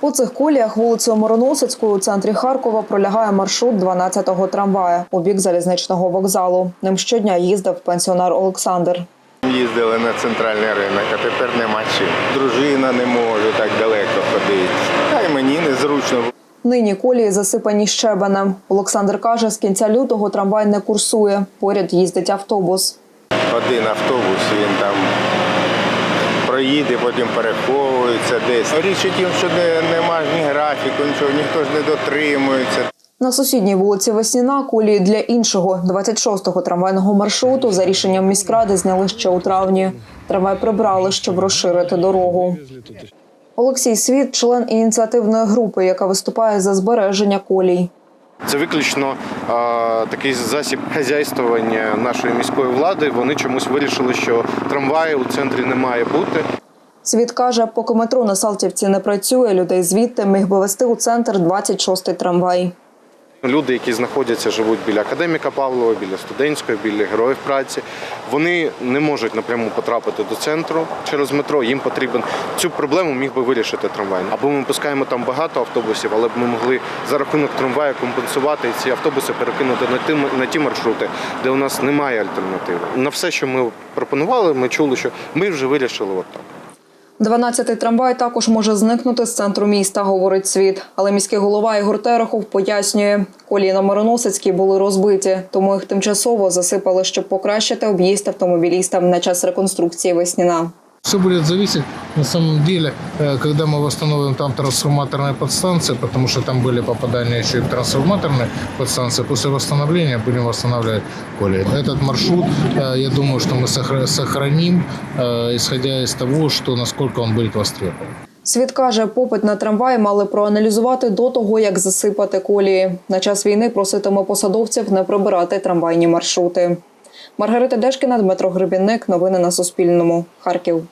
По цих коліях вулицею Мороносицькою у центрі Харкова пролягає маршрут 12-го трамвая у бік залізничного вокзалу. Ним щодня їздив пенсіонер Олександр. Їздили на центральний ринок, а тепер нема чим. Дружина не може так далеко ходити. Та й мені незручно. Нині колії засипані щебенем. Олександр каже, з кінця лютого трамвай не курсує. Поряд їздить автобус. Один автобус, він там проїде, потім переховується десь. Річ у тім, що не, нема ні графіку, нічого, ніхто ж не дотримується. На сусідній вулиці Весніна колії для іншого 26-го трамвайного маршруту за рішенням міськради зняли ще у травні. Трамвай прибрали, щоб розширити дорогу. Олексій Світ, член ініціативної групи, яка виступає за збереження колій. Це виключно а, такий засіб хазяйствування нашої міської влади. Вони чомусь вирішили, що трамваї у центрі не має бути. Світ каже, поки метро на Салтівці не працює, людей звідти міг би вести у центр 26-й трамвай. Люди, які знаходяться, живуть біля академіка Павлова, біля студентської, біля героїв праці. Вони не можуть напряму потрапити до центру через метро. Їм потрібен цю проблему міг би вирішити трамвай. Або ми пускаємо там багато автобусів, але б ми могли за рахунок трамваю компенсувати і ці автобуси перекинути на ті, на ті маршрути, де у нас немає альтернативи. На все, що ми пропонували, ми чули, що ми вже вирішили отак. 12-й трамвай також може зникнути з центру міста, говорить світ. Але міський голова Ігор Терехов пояснює, колії на Мироносицькій були розбиті, тому їх тимчасово засипали, щоб покращити об'їзд автомобілістам на час реконструкції Весніна. Все будет зависеть на самом деле, э, когда мы восстановим там трансформаторные подстанции, потому что там были попадания еще и в трансформаторные подстанции. После восстановления будем восстанавливать колеи. Этот маршрут, э, я думаю, что мы сохра- сохраним, э, исходя из того, что насколько он будет востребован. Світ каже, попит на трамваї мали проаналізувати до того, як засипати колії. На час війни проситиме посадовців не прибирати трамвайні маршрути. Маргарита Дешкіна, Дмитро Гребінник. Новини на Суспільному. Харків.